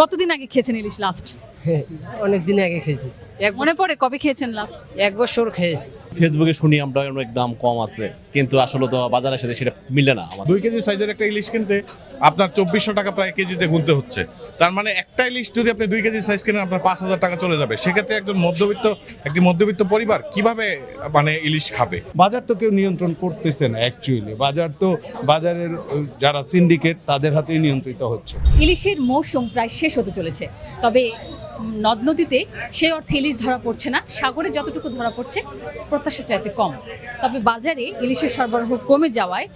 কতদিন আগে খেয়েছেন ইলিশ লাস্ট? অনেক দিন আগে খেয়েছি। এক মনে পড়ে কবে খেয়েছেন লাস্ট এক বছর খেয়েছি। ফেসবুকে শুনি আমরা অনেক দাম কম আছে কিন্তু আসলে তো বাজারের সাথে সেটা মিলে না আমাদের। দুই কেজি সাইজের একটা ইলিশ কিনতে আপনার চব্বিশশো টাকা প্রায় কেজিতে গুনতে হচ্ছে। তার মানে একটা ইলিশ যদি আপনি দুই কেজি সাইজ কিনেন আপনার পাঁচ হাজার টাকা চলে যাবে। সেক্ষেত্রে একজন মধ্যবিত্ত একটি মধ্যবিত্ত পরিবার কীভাবে মানে ইলিশ খাবে? বাজার তো কেউ নিয়ন্ত্রণ করতেছে না অ্যাকচুয়ালি বাজার তো বাজারের যারা সিন্ডিকেট তাদের হাতেই নিয়ন্ত্রিত হচ্ছে। ইলিশের মৌসুম প্রায় শেষ হতে চলেছে। তবে নদ নদীতে সেই অর্থে ইলিশ ধরা পড়ছে না। সাগরে যতটুকু ধরা পড়ছে প্রত্যাশা চাইতে কম। তবে বাজারে ইলিশের সরবরাহ কমে যাওয়ায়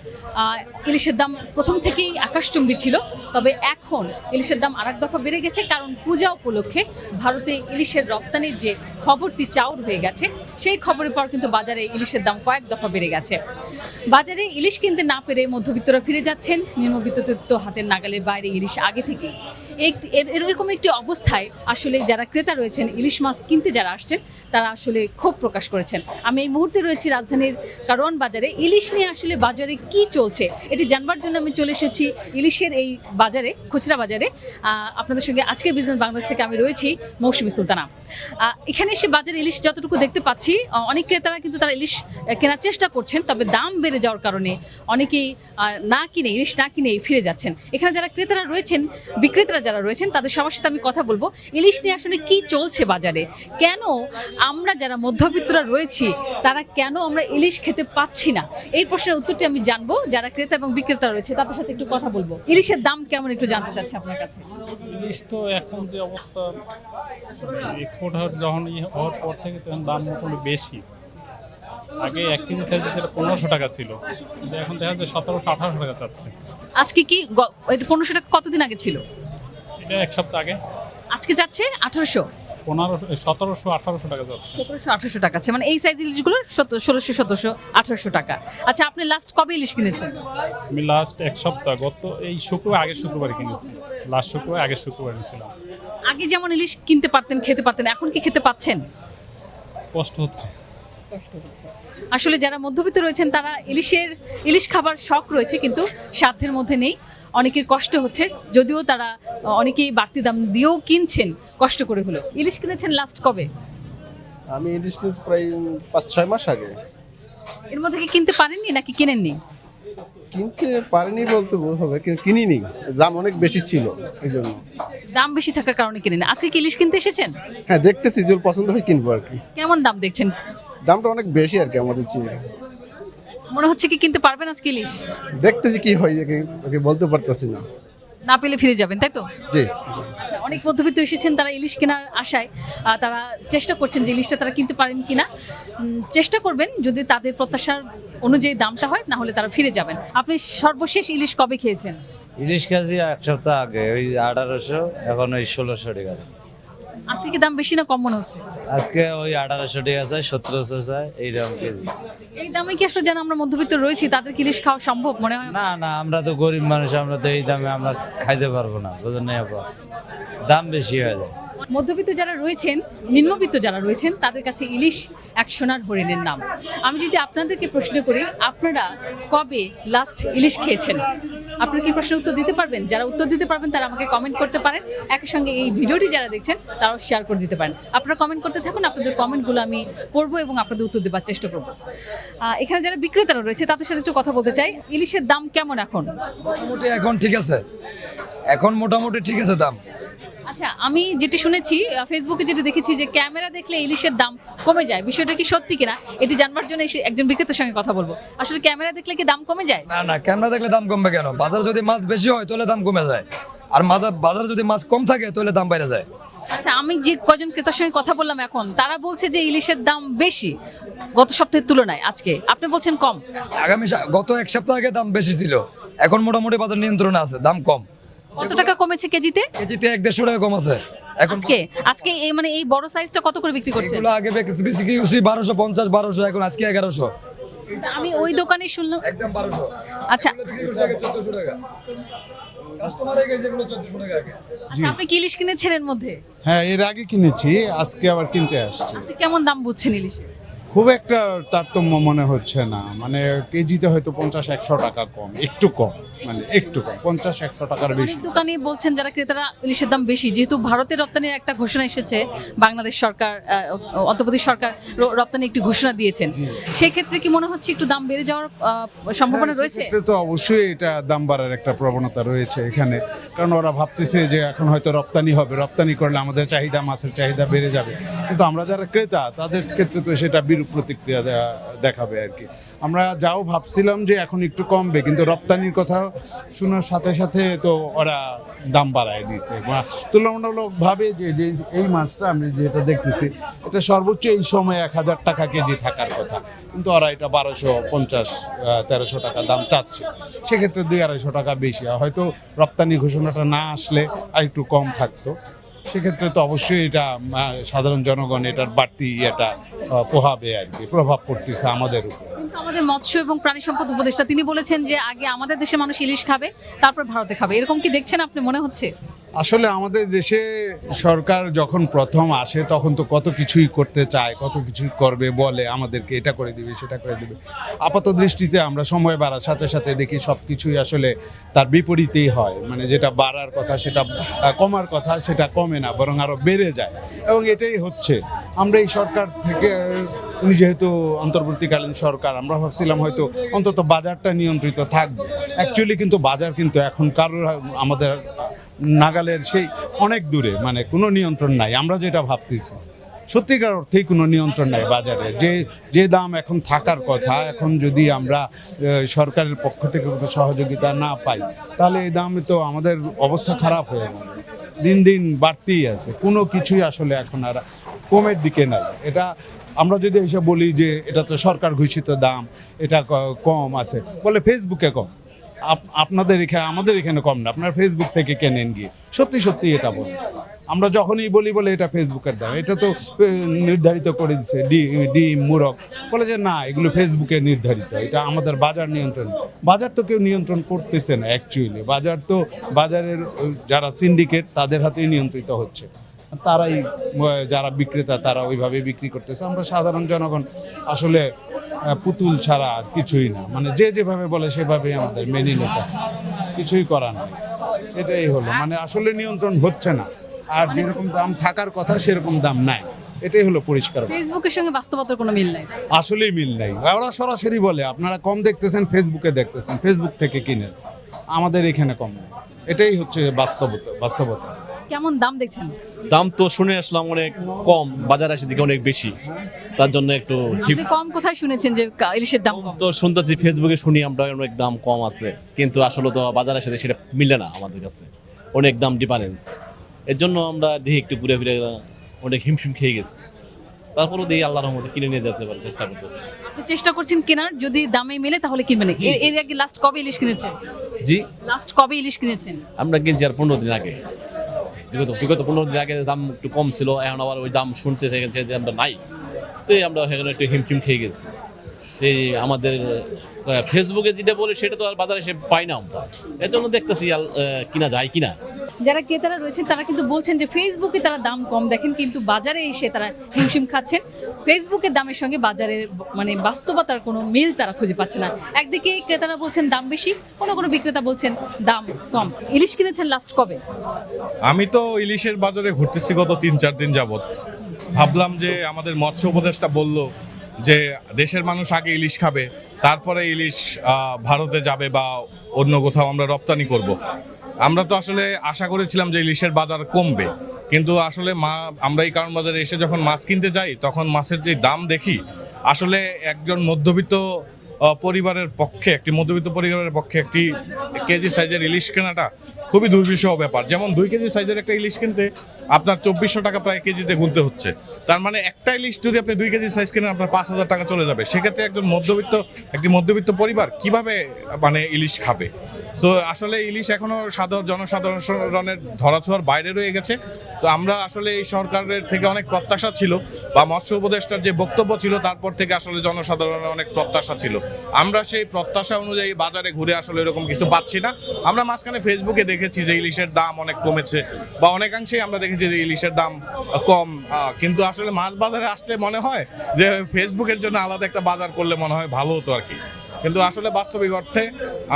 ইলিশের দাম প্রথম থেকেই আকাশচুম্বী ছিল। তবে এখন ইলিশের দাম আরেক দফা বেড়ে গেছে, কারণ পূজা উপলক্ষে ভারতে ইলিশের রপ্তানির যে খবরটি চাউর হয়ে গেছে, সেই খবরের পর কিন্তু বাজারে ইলিশের দাম কয়েক দফা বেড়ে গেছে। বাজারে ইলিশ কিনতে না পেরে মধ্যবিত্তরা ফিরে যাচ্ছেন। নিম্নবিত্তদের তো হাতের নাগালের বাইরে ইলিশ আগে থেকেই। এরকম একটি অবস্থায় আসলে যারা ক্রেতা রয়েছেন, ইলিশ মাছ কিনতে যারা আসছেন, তারা আসলে ক্ষোভ প্রকাশ করেছেন। আমি এই মুহূর্তে রয়েছি রাজধানীর কারওয়ান বাজারে। ইলিশ নিয়ে আসলে বাজারে কি চলছে, এটি জানবার জন্য আমি চলে এসেছি ইলিশের এই বাজারে, খুচরা বাজারে। আপনাদের সঙ্গে আজকের বিজনেস বাংলাদেশ থেকে আমি রয়েছি মৌসুমী সুলতানা। এখানে এসে বাজারে ইলিশ যতটুকু দেখতে পাচ্ছি অনেক ক্রেতারা কিন্তু তারা ইলিশ কেনার চেষ্টা করছেন, তবে দাম বেড়ে যাওয়ার কারণে অনেকেই না কিনে, ইলিশ না কিনে ফিরে যাচ্ছেন। এখানে যারা ক্রেতারা রয়েছেন, বিক্রেতারা যারা রয়েছেন তাদের সবার সাথে আমি কথা বলব। ইলিশ নিয়ে আসলে কি চলছে বাজারে? কেন আমরা যারা মধ্যবিত্তরা রয়েছি তারা কেন আমরা ইলিশ খেতে পাচ্ছি না? এই প্রশ্নের উত্তরটি আমি জানব। যারা ক্রেতা এবং বিক্রেতা রয়েছে তাদের সাথে একটু কথা বলব। ইলিশের দাম কেমন একটু জানতে চাচ্ছি আপনার কাছে? ইলিশ তো এখন যে অবস্থা এক্সপোর্ট হওয়ার যখন হওয়ার পর থেকে তখন দাম মোটামুটি বেশি। আগে এক কেজি সাইজে যেটা পনেরোশো টাকা ছিল। এখন দেখা যায় সতেরোশো আঠারোশো টাকা চাচ্ছে। আজকে কি পনেরোশো টাকা কতদিন আগে ছিল? এটা এক সপ্তাহ আগে। আজকে যাচ্ছে আঠারোশো। পনেরোশো সতেরোশো আঠারোশো টাকা যাচ্ছে। সতেরোশো আঠারোশো টাকা আছে। মানে এই সাইজ ইলিশগুলো ষোলোশো সতেরোশো আঠারোশো টাকা। আচ্ছা আপনি লাস্ট কবে ইলিশ কিনেছেন? আমি লাস্ট এক সপ্তাহ গত এই শুক্রবার আগের শুক্রবার কিনেছি। লাস্ট শুক্রবার আগের শুক্রবার নিয়েছিলাম আগে যেমন ইলিশ কিনতে পারতেন খেতে পারতেন এখন কি খেতে পাচ্ছেন? কষ্ট হচ্ছে। আসলে যারা মধ্যবিত্ত রয়েছেন তারা ইলিশের ইলিশ খাবার শখ রয়েছে কিন্তু সাধ্যের মধ্যে নেই। অনেকের কষ্ট হচ্ছে যদিও তারা অনেকেই বাড়তি দাম দিয়েও কিনছেন কষ্ট করে হলো ইলিশ কিনেছেন লাস্ট কবে? আমি ইলিশ নিয়েছি প্রায় পাঁচ ছয় মাস আগে। এর মধ্যে কি কিনতে পারেননি নাকি কিনেননি? কিনতে পারিনি বলতে ভুল হবে কিনিনি। দাম অনেক বেশি ছিল এই জন্য। দাম বেশি থাকার কারণে কিনেন আজকে কি ইলিশ কিনতে এসেছেন? হ্যাঁ দেখতেছি যে পছন্দ হয় কিনবো আর কি। কেমন দাম দেখছেন? দামটা অনেক বেশি আর কি আমাদের চেয়ে। মনে হচ্ছে কি কিনতে পারবেন আজকে ইলিশ দেখতেছি কি হয় কি- ওকে বলতে পারতেছি না। না পেলে ফিরে যাবেন তাই তো? জি। অনেক মধ্যবিত্ত এসেছেন তারা ইলিশ কেনার আশায় তারা চেষ্টা করছেন যে ইলিশটা তারা কিনতে পারেন কিনা। চেষ্টা করবেন যদি তাদের প্রত্যাশার অনুযায়ী দামটা হয় না হলে তারা ফিরে যাবেন। আপনি সর্বশেষ ইলিশ কবে খেয়েছেন? ইলিশ কেজি এক সপ্তাহ আগে ওই আঠারোশো এখন ওই ষোলোশো টাকা। আজকে কি দাম বেশি না কম মনে হচ্ছে? আজকে ওই আঠারোশো টাকা চাই সতেরোশো চাই এইরকম কেজি। এই দামে কি আসলে যেন আমরা মধ্যবিত্ত রয়েছি তাদের ইলিশ খাওয়া সম্ভব মনে হয়? না না আমরা তো গরিব মানুষ আমরা তো এই দামে আমরা খাইতে পারব না বুঝলেন দাম বেশি হয়ে যায়। মধ্যবিত্ত যারা রয়েছেন, নিম্নবিত্ত যারা রয়েছেন, তাদের কাছে ইলিশ এক সোনার হরিণের নাম। আমি যদি আপনাদেরকে প্রশ্ন করি, আপনারা কবে লাস্ট ইলিশ খেয়েছেন? আপনারা কি প্রশ্নের উত্তর দিতে পারবেন? যারা উত্তর দিতে পারবেন, তারা আমাকে কমেন্ট করতে পারেন। একই সঙ্গে এই ভিডিওটি যারা দেখছেন, তারাও শেয়ার করে দিতে পারেন। আপনারা কমেন্ট করতে থাকুন, আপনাদের কমেন্টগুলো আমি পড়ব এবং আপনাদের উত্তর দেওয়ার চেষ্টা করব। এখানে যারা বিক্রেতারা রয়েছে, তাদের সাথে একটু কথা বলতে চাই। ইলিশের দাম কেমন এখন? মোটামুটি এখন ঠিক আছে। এখন মোটামুটি ঠিক আছে দাম। আচ্ছা আমি যেটি শুনেছি ফেসবুকে যেটি দেখেছি যে ক্যামেরা দেখলে ইলিশের দাম কমে যায়। বিষয়টা কি সত্যি কিনা? এটি জানবার জন্য এসে একজন বিক্রেতার সঙ্গে কথা বলব। আসলে ক্যামেরা দেখলে কি দাম কমে যায়? না না ক্যামেরা দেখলে দাম কমবে কেন? বাজার যদি মাছ বেশি হয় তাহলে দাম কমে যায়। আর বাজার বাজার যদি মাছ কম থাকে তাহলে দাম বাইরে যায়। আচ্ছা আমি যে কজন ক্রেতার সঙ্গে কথা বললাম এখন তারা বলছে যে ইলিশের দাম বেশি গত সপ্তাহের তুলনায় আজকে। আপনি বলছেন কম। আগামী সা- গত এক সপ্তাহ আগে দাম বেশি ছিল। এখন মোটামুটি বাজার নিয়ন্ত্রণে আছে দাম কম। কত টাকা কমেছে কেজিতে? কেজিতে এক দেড়শো টাকা কম আছে এখন আজকে? আজকে এই মানে এই বড় সাইজটা কত করে বিক্রি করছে এগুলো আগে কিউসি বারোশো পঞ্চাশ বারোশো এখন আজকে এগারোশো। আমি ওই দোকানে শুনলাম একদম বারোশো। আচ্ছা। চোদ্দশো টাকা। কাস্টমার গেছে এগুলো চোদ্দশো টাকা আগে। আচ্ছা আপনি কি ইলিশ কিনেছেন এর মধ্যে? হ্যাঁ এর আগে কিনেছি আজকে আবার কিনতে আসছি। আজকে কেমন দাম বুঝছেন ইলিশে খুব একটা তারতম্য মনে হচ্ছে না। মানে কেজিতে হয়তো পঞ্চাশ একশো টাকা কম একটু কম মানে একটু কম পঞ্চাশ একশো টাকার বেশি। দোকানি বলছেন যারা ক্রেতারা ইলিশের দাম বেশি। যেহেতু ভারতের রপ্তানির একটা ঘোষণা এসেছে বাংলাদেশ সরকার অন্তর্বর্তী সরকার রপ্তানি একটি ঘোষণা দিয়েছেন। সেক্ষেত্রে কি মনে হচ্ছে একটু দাম বেড়ে যাওয়ার সম্ভাবনা হ্যাঁ, রয়েছে? তো অবশ্যই এটা দাম বাড়ার একটা প্রবণতা রয়েছে এখানে। কারণ ওরা ভাবতেছে যে এখন হয়তো রপ্তানি হবে। রপ্তানি করলে আমাদের চাহিদা মাছের চাহিদা বেড়ে যাবে। কিন্তু আমরা যারা ক্রেতা তাদের ক্ষেত্রে তো সেটা বিরূপ প্রতিক্রিয়া দেখাবে আর কি। আমরা যাও ভাবছিলাম যে এখন একটু কমবে, কিন্তু রপ্তানির কথা শোনার সাথে সাথে তো ওরা দাম বাড়ায় দিয়েছে। তুলনামূলকভাবে যে যে এই মাছটা আমি যেটা দেখতেছি, এটা সর্বোচ্চ এই সময় এক হাজার টাকা কেজি থাকার কথা। কিন্তু ওরা এটা বারোশো পঞ্চাশ তেরোশো টাকা দাম চাচ্ছে। সেক্ষেত্রে দুই আড়াইশো টাকা বেশি। হয়তো রপ্তানি ঘোষণাটা না আসলে আর একটু কম থাকতো। সেক্ষেত্রে তো অবশ্যই এটা সাধারণ জনগণ এটার বাড়তি এটা প্রভাবে আর কি, প্রভাব পড়তেছে আমাদের উপর। কিন্তু আমাদের মৎস্য এবং প্রাণী সম্পদ উপদেষ্টা তিনি বলেছেন যে আগে আমাদের দেশে মানুষ ইলিশ খাবে, তারপর ভারতে খাবে। এরকম কি দেখছেন আপনি, মনে হচ্ছে? আসলে আমাদের দেশে সরকার যখন প্রথম আসে, তখন তো কত কিছুই করতে চায়, কত কিছুই করবে, বলে, আমাদেরকে এটা করে দিবে, সেটা করে দিবে। আপাত দৃষ্টিতে আমরা সময় বাড়ার সাথে সাথে দেখি সব কিছুই আসলে তার বিপরীতেই হয়। মানে যেটা বাড়ার কথা, সেটা কমার কথা, সেটা কমে না, বরং আরও বেড়ে যায়। এবং এটাই হচ্ছে। আমরা এই সরকার থেকে, উনি যেহেতু অন্তর্বর্তীকালীন সরকার, আমরা ভাবছিলাম হয়তো অন্তত বাজারটা নিয়ন্ত্রিত থাকবে। অ্যাকচুয়ালি কিন্তু বাজার কিন্তু এখন কারোর, আমাদের নাগালের সেই অনেক দূরে মানে কোনো নিয়ন্ত্রণ নাই। আমরা যেটা ভাবতেছি, সত্যিকার অর্থেই কোনো নিয়ন্ত্রণ নাই বাজারে। যে যে দাম এখন থাকার কথা, এখন যদি আমরা সরকারের পক্ষ থেকে কোনো সহযোগিতা না পাই, তাহলে এই দামে তো আমাদের অবস্থা খারাপ হয়ে যাবে। দিন দিন বাড়তেই আছে। কোনো কিছুই আসলে এখন আর কমের দিকে নাই। এটা আমরা যদি এসে বলি যে, এটা তো সরকার ঘোষিত দাম, এটা কম আছে। বলে ফেসবুকে কম। আপনাদের এখানে আমাদের এখানে কম না, আপনারা ফেসবুক থেকে কেনেন গিয়ে। সত্যি সত্যি এটা বলেন আমরা যখনই বলি বলে এটা ফেসবুকের দাম, এটা তো নির্ধারিত করে দিচ্ছে ডি ডি মুরক বলে যে না, এগুলো ফেসবুকে নির্ধারিত, এটা আমাদের বাজার নিয়ন্ত্রণ। বাজার তো কেউ নিয়ন্ত্রণ করতেছে না অ্যাকচুয়ালি বাজার তো, বাজারের যারা সিন্ডিকেট তাদের হাতেই নিয়ন্ত্রিত হচ্ছে। তারাই যারা বিক্রেতা, তারা ওইভাবে বিক্রি করতেছে। আমরা সাধারণ জনগণ, আসলে পুতুল ছাড়া আর কিছুই না। মানে যে যেভাবে বলে সেভাবেই আমাদের মেনে নিতে কিছুই করার নেই এটাই হলো। মানে আসলে নিয়ন্ত্রণ হচ্ছে না। আর যেরকম দাম থাকার কথা সেরকম দাম নাই। এটাই হলো পরিষ্কার ফেসবুকের সঙ্গে বাস্তবতার কোনো মিল নাই? আসলেই মিল নাই। ওরা সরাসরি বলে আপনারা কম দেখতেছেন ফেসবুকে দেখতেছেন ফেসবুক থেকে কিনেন। আমাদের এখানে কম নেই। এটাই হচ্ছে বাস্তবতা বাস্তবতা। কেমন দাম দেখছেন? দাম তো শুনে আসলাম অনেক কম বাজার আসে দিকে অনেক বেশি। তার জন্য একটু আপনি কম কোথায় শুনেছেন যে কা- ইলিশের দাম কম তো শুনতেছি ফেসবুকে শুনি আমরা অনেক দাম কম আছে কিন্তু আসলে তো বাজারের সাথে সেটা মিলে না আমাদের কাছে। অনেক দাম ডিফারেন্স এর জন্য আমরা দেখি একটু ঘুরে ফিরে অনেক হিমশিম খেয়ে গেছি। তারপরেও দেখি আল্লাহর রহমতে কিনে নিয়ে যেতে পারে চেষ্টা করতেছি। আপনি চেষ্টা করছেন কেনার যদি দামে মেলে তাহলে কিনবেন এর এর আগে লাস্ট কবে ইলিশ কিনেছেন? জি। লাস্ট কবে ইলিশ কিনেছেন? আমরা কিনছি আর পনেরো দিন আগে। বিগত বিগত পনেরো দিন আগে দাম একটু কম ছিল, এখন আবার ওই দাম শুনতে যে আমরা নাই। তো আমরা সেখানে একটু হিমচিম খেয়ে গেছি। যে আমাদের ফেসবুকে যেটা বলে, সেটা তো আর বাজারে সে পাই না আমরা। এর জন্য দেখতেছি কিনা যায় কিনা। যারা ক্রেতারা রয়েছেন, তারা কিন্তু বলছেন যে ফেসবুকে তারা দাম কম। দেখেন কিন্তু বাজারে এসে তারা হিমশিম খাচ্ছেন। ফেসবুকের দামের সঙ্গে বাজারের মানে বাস্তবতার কোনো মিল তারা খুঁজে পাচ্ছে না। একদিকে ক্রেতারা বলছেন দাম বেশি, কোনো কোনো বিক্রেতা বলছেন দাম কম। ইলিশ কিনেছেন লাস্ট কবে? আমি তো ইলিশের বাজারে ঘুরতেছি গত তিন চার দিন যাবত ভাবলাম যে আমাদের মৎস্য উপদেষ্টা বলল যে দেশের মানুষ আগে ইলিশ খাবে, তারপরে ইলিশ ভারতে যাবে বা অন্য কোথাও আমরা রপ্তানি করব। আমরা তো আসলে আশা করেছিলাম যে ইলিশের বাজার কমবে। কিন্তু আসলে মা, আমরা এই কারণ বাজারে এসে যখন মাছ কিনতে যাই, তখন মাছের যে দাম দেখি, আসলে একজন মধ্যবিত্ত পরিবারের পক্ষে, একটি মধ্যবিত্ত পরিবারের পক্ষে একটি কেজি সাইজের ইলিশ কেনাটা খুবই দুর্বিষহ ব্যাপার। যেমন দুই কেজি সাইজের একটা ইলিশ কিনতে আপনার চব্বিশশো টাকা প্রায় কেজিতে গুনতে হচ্ছে। তার মানে একটা ইলিশ যদি আপনি দুই কেজি সাইজ কিনেন, আপনার পাঁচ হাজার টাকা চলে যাবে। সেক্ষেত্রে একজন মধ্যবিত্ত, একটি মধ্যবিত্ত পরিবার কীভাবে মানে ইলিশ খাবে? সো আসলে ইলিশ এখনও সাধারণ, জনসাধারণের ধরাছোঁয়ার বাইরে রয়ে গেছে। তো আমরা আসলে এই সরকারের থেকে অনেক প্রত্যাশা ছিল বা মৎস্য উপদেষ্টার যে বক্তব্য ছিল, তারপর থেকে আসলে জনসাধারণের অনেক প্রত্যাশা ছিল। আমরা সেই প্রত্যাশা অনুযায়ী বাজারে ঘুরে আসলে এরকম কিছু পাচ্ছি না। আমরা মাঝখানে ফেসবুকে দেখেছি যে ইলিশের দাম অনেক কমেছে বা অনেকাংশেই আমরা দেখেছি যে ইলিশের দাম কম কিন্তু আসলে মাছ বাজারে আসলে মনে হয় যে ফেসবুকের জন্য আলাদা একটা বাজার করলে মনে হয় ভালো হতো আর কি। কিন্তু আসলে বাস্তবিক অর্থে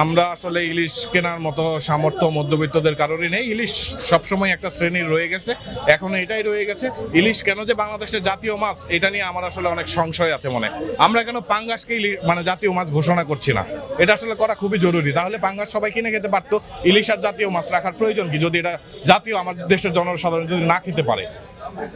আমরা আসলে ইলিশ কেনার মতো সামর্থ্য মধ্যবিত্তদের কারণে নেই। ইলিশ সবসময় একটা শ্রেণির রয়ে গেছে। এখন এটাই রয়ে গেছে, ইলিশ কেন যে বাংলাদেশের জাতীয় মাছ, এটা নিয়ে আমার আসলে অনেক সংশয় আছে মনে। আমরা কেন পাঙ্গাসকে মানে জাতীয় মাছ ঘোষণা করছি না? এটা আসলে করা খুবই জরুরি। তাহলে পাঙ্গাস সবাই কিনে খেতে পারতো? ইলিশ আর জাতীয় মাছ রাখার প্রয়োজন কি? যদি এটা জাতীয়, আমাদের দেশের জনসাধারণ যদি না খেতে পারে।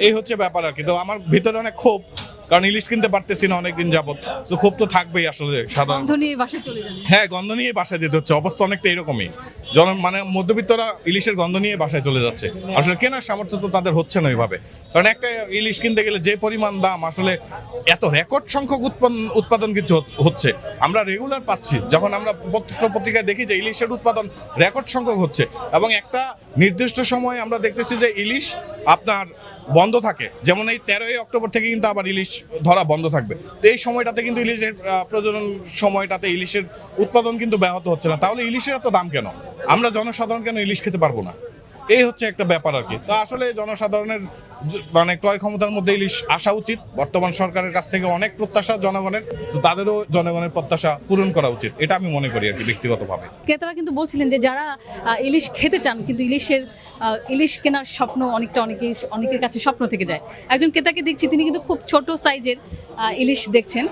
এই হচ্ছে ব্যাপার আর কি। তো আমার ভিতরে অনেক ক্ষোভ। কারণ ইলিশ কিনতে পারতেছি না অনেকদিন যাবত তো খুব তো থাকবেই আসলে সাধারণ বন্ধ নিয়ে বাসায় চলে যান হ্যাঁ গন্ধ নিয়ে বাসায় যেতে হচ্ছে। অবস্থা অনেকটা এরকমই। জন মানে মধ্যবিত্তরা ইলিশের গন্ধ নিয়ে বাসায় চলে যাচ্ছে। আসলে কেনার সামর্থ্য তো তাদের হচ্ছে না ওইভাবে। কারণ একটা ইলিশ কিনতে গেলে যে পরিমাণ দাম আসলে এত রেকর্ড সংখ্যক উৎপন্ন উৎপাদন কিন্তু হচ- হচ্ছে। আমরা রেগুলার পাচ্ছি। যখন আমরা পত্র পত্রিকায় দেখি যে ইলিশের উৎপাদন রেকর্ড সংখ্যক হচ্ছে। এবং একটা নির্দিষ্ট সময় আমরা দেখতেছি যে ইলিশ আপনার বন্ধ থাকে। যেমন এই তেরোই অক্টোবর থেকে কিন্তু আবার ইলিশ ধরা বন্ধ থাকবে। তো এই সময়টাতে কিন্তু ইলিশের প্রজনন সময়টাতে ইলিশের উৎপাদন কিন্তু ব্যাহত হচ্ছে না। তাহলে ইলিশের এত দাম কেন? আমরা জনসাধারণ কেন ইলিশ খেতে পারব না? এই হচ্ছে একটা ব্যাপার আর কি। তো আসলে জনসাধারণের মানে ক্রয় ক্ষমতার মধ্যে ইলিশ আসা উচিত। বর্তমান সরকারের কাছ থেকে অনেক প্রত্যাশা জনগণের। তো তাদেরও জনগণের প্রত্যাশা পূরণ করা উচিত। এটা আমি মনে করি আর কি ব্যক্তিগতভাবে। ক্রেতারা কিন্তু বলছিলেন যে যারা ইলিশ খেতে চান, কিন্তু ইলিশের ইলিশ কেনার স্বপ্ন অনেকটা অনেকের অনেকের কাছে স্বপ্ন থেকে যায়। একজন ক্রেতাকে দেখছি, তিনি কিন্তু খুব ছোট সাইজের ইলিশ দেখছেন।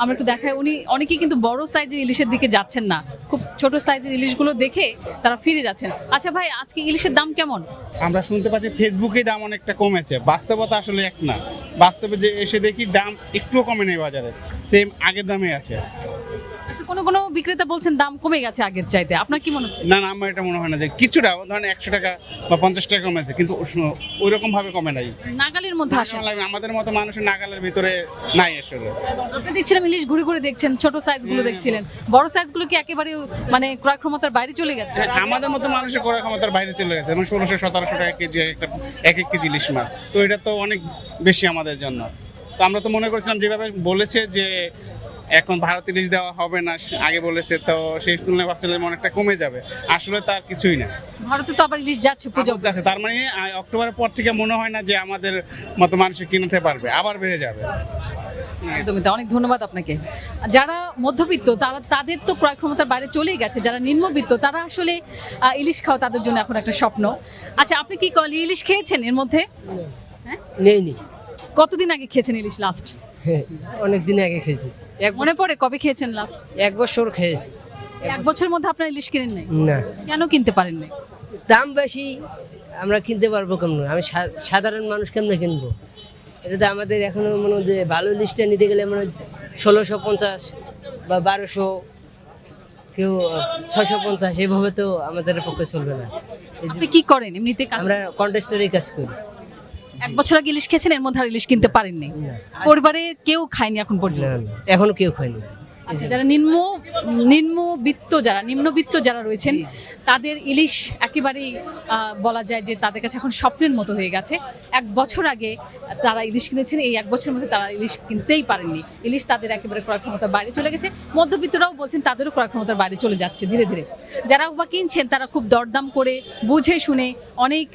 আমরা একটু দেখাই উনি অনেকেই কিন্তু বড় সাইজের ইলিশের দিকে যাচ্ছেন না। খুব ছোট সাইজের ইলিশগুলো দেখে তারা ফিরে যাচ্ছেন। আচ্ছা ভাই, আজকে ইলিশের দাম কেমন? আমরা শুনতে পাচ্ছি ফেসবুকে দাম অনেকটা কমেছে। বাস্তবতা আসলে এক না। বাস্তবে যে এসে দেখি দাম একটুও কমে নেই বাজারে। সেম আগের দামে আছে। কোনো কোনো বিক্রেতা বলছেন দাম কমে গেছে আগের চাইতে। আপনার কি মনে হচ্ছে না না আমার এটা মনে হয় না যে কিছুটা ধরেন একশো টাকা বা পঞ্চাশ টাকা কমেছে কিন্তু ওই রকম ভাবে কমে নাই। নাগালের মধ্যে আসেন আমাদের মতো মানুষের নাগালের ভিতরে নাই আসলে। আপনি দেখছিলাম ইলিশ ঘুরে ঘুরে দেখছেন ছোট সাইজগুলো দেখছিলেন। বড় সাইজগুলো কি একেবারে মানে ক্রয় ক্ষমতার বাইরে চলে গেছে? হ্যাঁ, আমাদের মতো মানুষের করার ক্ষমতার বাইরে চলে গেছে। যেমন ষোলোশো সতেরোশো টাকা কেজি একটা এক এক কেজি ইলিশ মাছ। তো এটা তো অনেক বেশি আমাদের জন্য। তো আমরা তো মনে করছিলাম যেভাবে বলেছে যে এখন ভারত ইলিশ দেওয়া হবে না আগে বলেছে তো সেই তুলনায় ভাবছিলাম অনেকটা কমে যাবে। আসলে তার কিছুই না। ভারতে তো আবার ইলিশ যাচ্ছে পুজো আছে তার মানে অক্টোবরের পর থেকে মনে হয় না যে আমাদের মতো মানুষ কিনতে পারবে আবার বেড়ে যাবে। একদমই। অনেক ধন্যবাদ আপনাকে। যারা মধ্যবিত্ত তারা তাদের তো ক্রয় ক্ষমতার বাইরে চলেই গেছে যারা নিম্নবিত্ত তারা আসলে ইলিশ খাওয়া তাদের জন্য এখন একটা স্বপ্ন। আচ্ছা আপনি কি কল ইলিশ খেয়েছেন এর মধ্যে? হ্যাঁ? নেই নি কতদিন আগে খেয়েছেন ইলিশ লাস্ট অনেক দিন আগে খেয়েছি। এক মনে পড়ে কবে খেয়েছেন লাস্ট এক বছর খেয়েছি। এক বছরের মধ্যে আপনার ইলিশ কিনেন নাই? না। কেন কিনতে পারেন নাই? দাম বেশি আমরা কিনতে পারব কেমন? আমি সাধারণ মানুষ কেমনে কিনবো? এটা তো আমাদের এখনও মনে হয় যে ভালো লিস্টটা নিতে গেলে মনে হয় ষোলোশো পঞ্চাশ বা বারোশো কেউ ছয়শো পঞ্চাশ এভাবে তো আমাদের পক্ষে চলবে না। কি করেন? এমনিতে আমরা কন্টেস্টারই কাজ করি। এক বছর আগে ইলিশ খেয়েছেন এর মধ্যে আর ইলিশ কিনতে পারেননি। পরিবারে কেউ খায়নি এখন পর্যন্ত? এখনও কেউ খায়নি। আচ্ছা যারা নিম্ন নিম্নবিত্ত যারা নিম্নবিত্ত যারা রয়েছেন তাদের ইলিশ একেবারেই বলা যায় যে তাদের কাছে এখন স্বপ্নের মতো হয়ে গেছে। এক বছর আগে তারা ইলিশ কিনেছেন এই এক বছরের মধ্যে তারা ইলিশ কিনতেই পারেননি। ইলিশ তাদের একেবারে ক্রয় ক্ষমতার বাইরে চলে গেছে। মধ্যবিত্তরাও বলছেন তাদেরও ক্রয় ক্ষমতার বাইরে চলে যাচ্ছে ধীরে ধীরে। যারা বা কিনছেন তারা খুব দরদাম করে বুঝে শুনে অনেক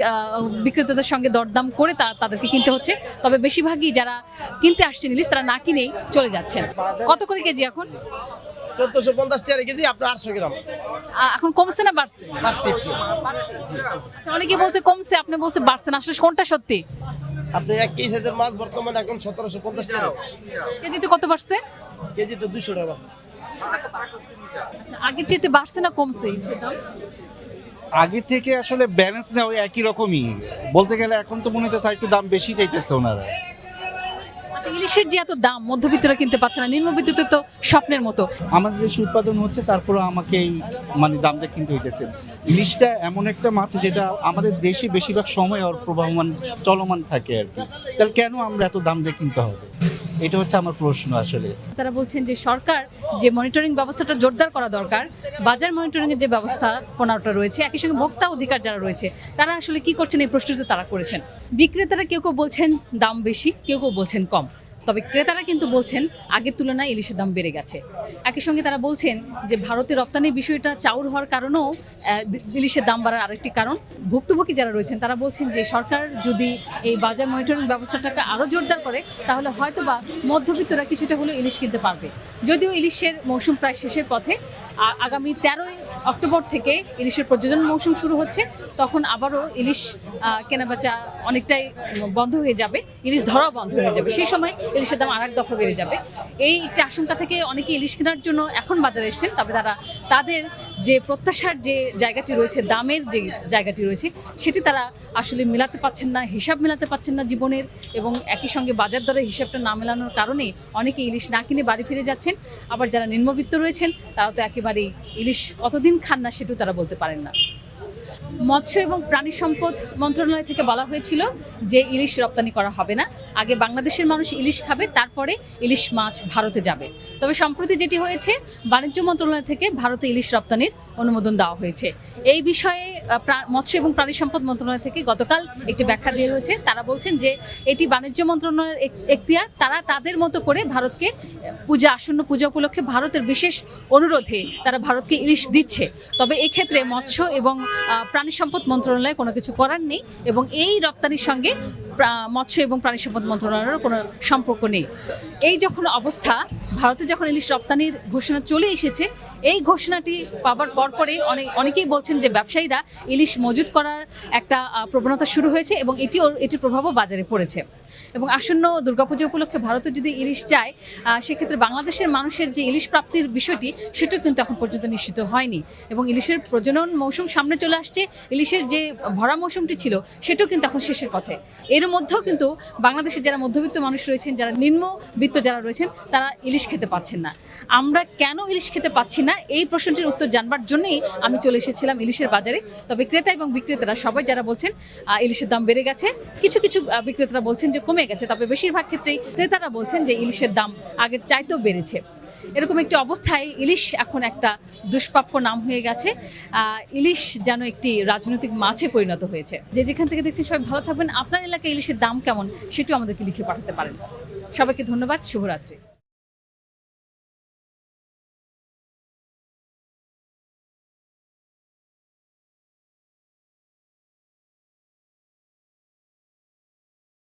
বিক্রেতাদের সঙ্গে দরদাম করে তা তাদেরকে কিনতে হচ্ছে। তবে বেশিরভাগই যারা কিনতে আসছেন ইলিশ তারা না কিনেই চলে যাচ্ছেন। কত করে কেজি এখন? চোদ্দশো পঞ্চাশ টাকা কেজি আপনার আটশো গ্রাম। এখন কমছে না বাড়ছে? আচ্ছা, অনেকে বলছে কমছে আপনি বলছে বাড়ছে না। আসলে কোনটা সত্যি? আপনি এক কেজি সাইজের মাছ বর্তমানে এখন সতেরোশো পঞ্চাশ টাকা। কেজিতে কত বাড়ছে? কেজিতে দুশো টাকা আছে আচ্ছা, আগের চেয়ে বাড়ছে না কমছে আগে থেকে আসলে ব্যালেন্স নেওয়া ওই একই রকমই। বলতে গেলে এখন তো মনে হচ্ছে একটু দাম বেশি চাইতেছে ওনারা। ইলিশের যে এত দাম, মধ্যবিত্তরা কিনতে পারছে না নিম্নবিত্তদের তো স্বপ্নের মতো। আমাদের দেশে উৎপাদন হচ্ছে তারপরে আমাকে এই মানে দামটা কিনতে হইতেছে। ইলিশটা এমন একটা মাছ যেটা আমাদের দেশে বেশিরভাগ সময় ওর প্রবাহমান, চলমান থাকে আর কি। তাহলে কেন আমরা এত দাম দিয়ে কিনতে হবে? এটা হচ্ছে আমার প্রশ্ন আসলে। তারা বলছেন যে সরকার যে মনিটরিং ব্যবস্থাটা জোরদার করা দরকার, বাজার মনিটরিং এর যে ব্যবস্থাপনাটা রয়েছে, একই সঙ্গে ভোক্তা অধিকার যারা রয়েছে, তারা আসলে কি করছেন এই প্রশ্নটা তারা করেছেন। বিক্রেতারা কেউ কেউ বলছেন দাম বেশি, কেউ কেউ বলছেন কম। তবে ক্রেতারা কিন্তু বলছেন, আগের তুলনায় ইলিশের দাম বেড়ে গেছে। একই সঙ্গে তারা বলছেন যে, ভারতে রপ্তানির বিষয়টা চাউর হওয়ার কারণেও ইলিশের দাম বাড়ার আরেকটি কারণ। ভুক্তভোগী যারা রয়েছেন, তারা বলছেন যে, সরকার যদি এই বাজার মনিটরিং ব্যবস্থাটাকে আরও জোরদার করে, তাহলে হয়তোবা মধ্যবিত্তরা কিছুটা হলেও ইলিশ কিনতে পারবে। যদিও ইলিশের মৌসুম প্রায় শেষের পথে আগামী তেরোই অক্টোবর থেকে ইলিশের প্রযোজন মৌসুম শুরু হচ্ছে, তখন আবারও ইলিশ কেনাবেচা অনেকটাই বন্ধ হয়ে যাবে, ইলিশ ধরাও বন্ধ হয়ে যাবে। সেই সময় ইলিশের দাম আর এক দফা বেড়ে যাবে। এই একটি আশঙ্কা থেকে অনেকে ইলিশ কেনার জন্য এখন বাজারে এসছেন, তবে তারা তাদের যে প্রত্যাশার যে জায়গাটি রয়েছে, দামের যে জায়গাটি রয়েছে, সেটি তারা আসলে মেলাতে পাচ্ছেন না, হিসাব মেলাতে পাচ্ছেন না জীবনের এবং একই সঙ্গে বাজার দরের হিসাবটা না মেলানোর কারণে অনেকে ইলিশ না কিনে বাড়ি ফিরে যাচ্ছেন। আবার যারা নিম্নবিত্ত রয়েছেন, তারা তো একেবারেই ইলিশ কতদিন খান না, সেটিও তারা বলতে পারেন না। মৎস্য এবং প্রাণী সম্পদ মন্ত্রণালয় থেকে বলা হয়েছিল যে ইলিশ রপ্তানি করা হবে না। আগে বাংলাদেশের মানুষ ইলিশ খাবে, তারপরে ইলিশ মাছ ভারতে যাবে। তবে সম্প্রতি যেটি হয়েছে, বাণিজ্য মন্ত্রণালয় থেকে ভারতে ইলিশ রপ্তানির অনুমোদন দেওয়া হয়েছে। এই বিষয়ে মৎস্য এবং প্রাণী সম্পদ মন্ত্রণালয় থেকে গতকাল একটি ব্যাখ্যা দিয়ে হয়েছে। তারা বলছেন যে, এটি বাণিজ্য মন্ত্রণালয়ের এখতিয়ার। তারা তাদের মতো করে ভারতকে পূজা, আসন্ন পূজা উপলক্ষে ভারতের বিশেষ অনুরোধে তারা ভারতকে ইলিশ দিচ্ছে। তবে এক্ষেত্রে মৎস্য এবং প্রাণী সম্পদ মন্ত্রণালয়ে কোনো কিছু করার নেই এবং এই রপ্তানির সঙ্গে মৎস্য এবং প্রাণী সম্পদ মন্ত্রণালয়ের কোনো সম্পর্ক নেই। এই যখন অবস্থা, ভারতে যখন ইলিশ রপ্তানির ঘোষণা চলে এসেছে, এই ঘোষণাটি পাবার পর পরপরে অনেক, অনেকেই বলছেন যে ব্যবসায়ীরা ইলিশ মজুত করার একটা প্রবণতা শুরু হয়েছে এবং এটিও, এটির প্রভাবও বাজারে পড়েছে। এবং আসন্ন দুর্গাপূজা উপলক্ষে ভারতে যদি ইলিশ যায় সেক্ষেত্রে বাংলাদেশের মানুষের যে ইলিশ প্রাপ্তির বিষয়টি, সেটাও কিন্তু এখন পর্যন্ত নিশ্চিত হয়নি। এবং ইলিশের প্রজনন মৌসুম সামনে চলে আসছে ইলিশের যে ভরা মৌসুমটি ছিল, সেটাও কিন্তু এখন শেষের পথে। এর মধ্যেও কিন্তু বাংলাদেশের যারা মধ্যবিত্ত মানুষ রয়েছেন, যারা নিম্নবিত্ত যারা রয়েছেন, তারা ইলিশ খেতে পাচ্ছেন না। আমরা কেন ইলিশ খেতে পাচ্ছি না? এই প্রশ্নটির উত্তর জানবার জন্যই আমি চলে এসেছিলাম ইলিশের বাজারে। তবে ক্রেতা এবং বিক্রেতারা সবাই যারা বলছেন ইলিশের দাম বেড়ে গেছে, কিছু কিছু বিক্রেতারা বলছেন যে কমে গেছে, তবে বেশিরভাগ ক্ষেত্রেই ক্রেতারা বলছেন যে ইলিশের দাম আগের চাইতেও বেড়েছে। এরকম একটি অবস্থায় ইলিশ এখন একটা দুষ্প্রাপ্য নাম হয়ে গেছে। ইলিশ যেন একটি রাজনৈতিক মাছে পরিণত হয়েছে। যে যেখান থেকে দেখছেন সবাই ভালো থাকবেন। আপনার এলাকায় ইলিশের দাম কেমন সেটিও আমাদেরকে লিখে পাঠাতে পারেন। সবাইকে ধন্যবাদ। শুভরাত্রি।